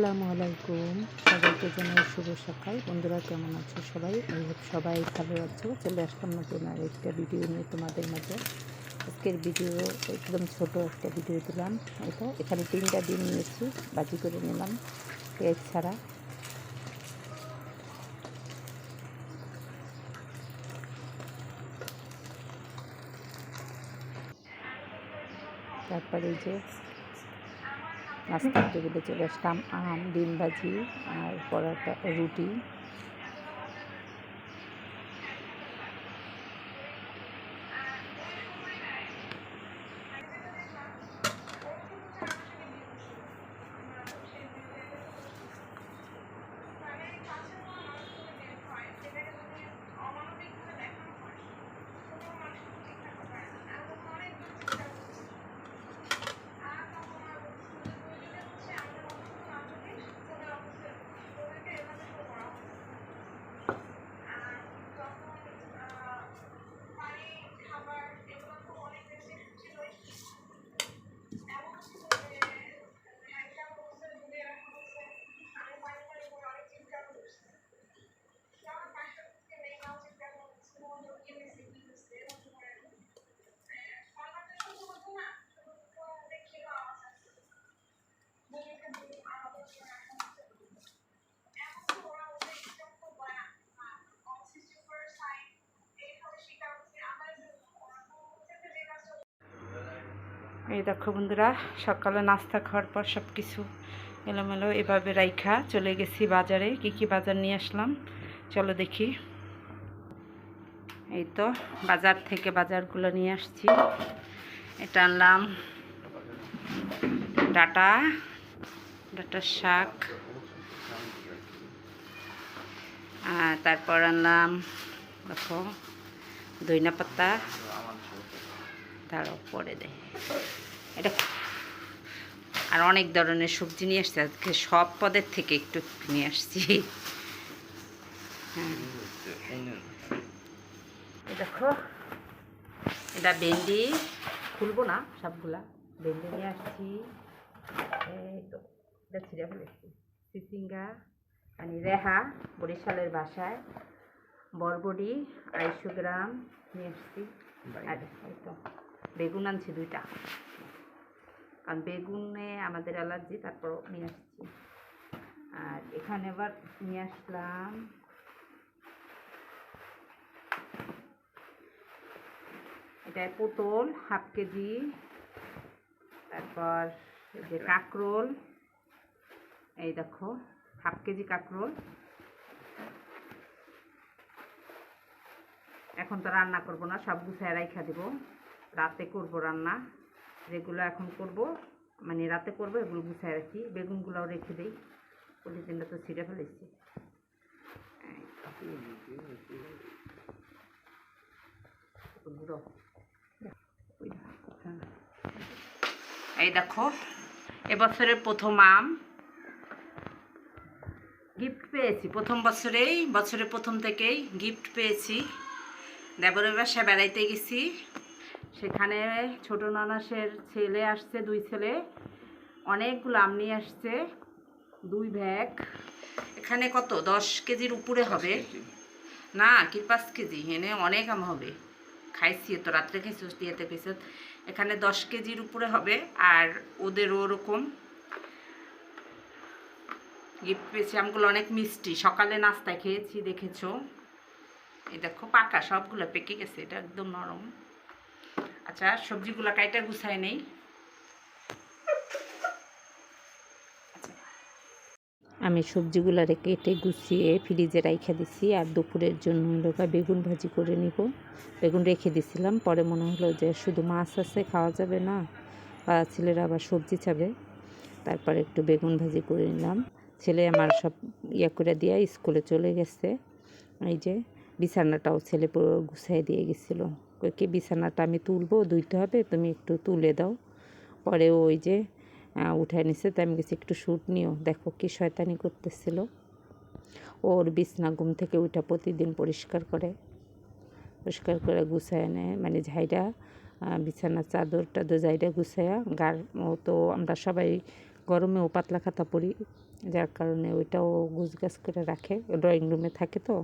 আসসালামু আলাইকুম। সবাইকে জানাই শুভ সকাল। বন্ধুরা, কেমন আছো সবাই? সবাই ভালো আছো। চলে আসলাম নতুন আর একটা ভিডিও নিয়ে তোমাদের মাঝে। আজকের ভিডিও একদম ছোট একটা ভিডিও দিলাম। এটা এখানে তিনটা ডিম নিয়েছি, বাজি করে নিলাম পেঁয়াজ ছাড়া। তারপরে এই যে নাস্তার টেবিলে চলে আসলাম আম ডিম ভাজি আর পরোটা রুটি। এই দেখো বন্ধুরা, সকালে নাস্তা খাওয়ার পর সব কিছু এলোমেলো। এভাবে রাইখা চলে গেছি বাজারে, কি কি বাজার নিয়ে আসলাম, চলো দেখি। এই তো বাজার থেকে বাজারগুলো নিয়ে আসছি। এটা আনলাম ডাটা ডাটার শাক। আর তারপর আনলাম, দেখো দইনা পাতা। তারও পরে দেয় এটা আর অনেক ধরনের সবজি নিয়ে আসছি। আজকে সব পদের থেকে একটু নিয়ে আসছি। হ্যাঁ। দেখো এটা ভেন্ডি। খুলবো না সবগুলা। ভেন্ডি নিয়ে আসছি। এই তো এটা ছিঁড়ে ফেলেছি চিচিঙ্গা মানে রেহা বরিশালের বাসায়। বরবডি আড়াইশো গ্রাম নিয়ে আসছি। আর এই তো বেগুন আনছি দুইটা। কারণ বেগুনে আমাদের অ্যালার্জি তারপর নিয়ে আসছি। আর এখানে আবার নিয়ে আসলাম। এটা পটল, হাফ কেজি। তারপর যে কাঁকরোল, এই দেখো, হাফ কেজি কাঁকরোল। এখন তো রান্না করব না, সব গুছায় রাইখা দেবো। রাতে করব রান্না। যেগুলো এখন করব। মানে রাতে করব, এগুলো গুছায় রাখি। বেগুনগুলোও রেখে দিই। পলিথিনটা তো ছিঁড়ে ফেলেছি। এই দেখো, এবছরের প্রথম আম। গিফট পেয়েছি। প্রথম বছরেই, বছরের প্রথম থেকেই গিফট পেয়েছি। দেবরের বাসায় বেড়াইতে গেছি। সেখানে ছোট নানাসের ছেলে আসছে দুই ছেলে। অনেকগুলো আম নিয়ে আসছে দুই ব্যাগ এখানে কত? দশ কেজির উপরে হবে। না কি পাঁচ কেজি? এনে অনেক আম হবে। খাইছি তো রাত্রে খাইছি দিয়েতে খাইছি। এখানে দশ কেজির উপরে হবে আর ওদেরও ওরকম। গিফট পেয়েছি আমগুলো অনেক মিষ্টি। সকালে নাস্তায় খেয়েছি দেখেছ? এই দেখো পাকা সবগুলো পেকে গেছে এটা একদম নরম। আচ্ছা সবজিগুলো কাইটা গুছায় নেই। আমি সবজিগুলো কেটে গুছিয়ে ফ্রিজে রাইখা দিছি আর দুপুরের জন্য হলো বেগুন ভাজি করে নিব। বেগুন রেখে দিছিলাম, পরে মনে হলো যে শুধু মাছ আছে, খাওয়া যাবে না, বা ছেলেরা আবার সবজি চাবে। তারপরে একটু বেগুন ভাজি করে নিলাম। ছেলে আমার সব ইয়ে করে দিয়ে স্কুলে চলে গেছে, এই যে। বিছানাটাও ছেলে পুরো গুছাই দিয়ে গেছিল। কি বিছানাটা আমি তুলবো, ধুইতে হবে, তুমি একটু তুলে দাও। পরে ওই যে উঠায় নিছে, তো আমি গেছি একটু শ্যুট নিও। দেখো কি শয়তানি করতেছিল। ওর বিছনা ঘুম থেকে ওইটা প্রতিদিন পরিষ্কার করে। পরিষ্কার করে গুছায় নেয়। মানে ঝাইরা বিছানার চাদর টাদর জায়গা গুছাইয়া গার, ও তো আমরা সবাই গরমেও পাতলা খাতা পরি। যার কারণে ওইটাও গুছগাছ করে রাখে। ড্রয়িং রুমে থাকে তো।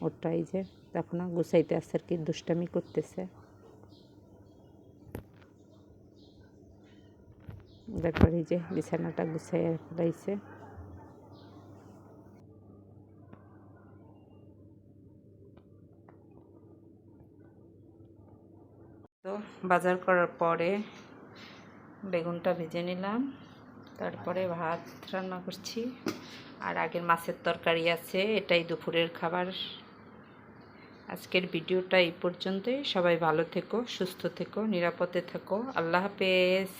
ওটা এই যে তখন না গুছাইতে আসছে আর কি, দুষ্টামি করতেছে। তারপরে এই যে, বিছানাটা গুছাইয়া ফেলাইছে তো বাজার করার পরে বেগুনটা ভেজে নিলাম, তারপরে ভাত রান্না করছি। আর আগের মাছের তরকারি আছে, এটাই দুপুরের খাবার। আজকের ভিডিওটা এই পর্যন্তই। সবাই ভালো থেকো সুস্থ থেকো নিরাপদে থেকো। আল্লাহ হাফেজ।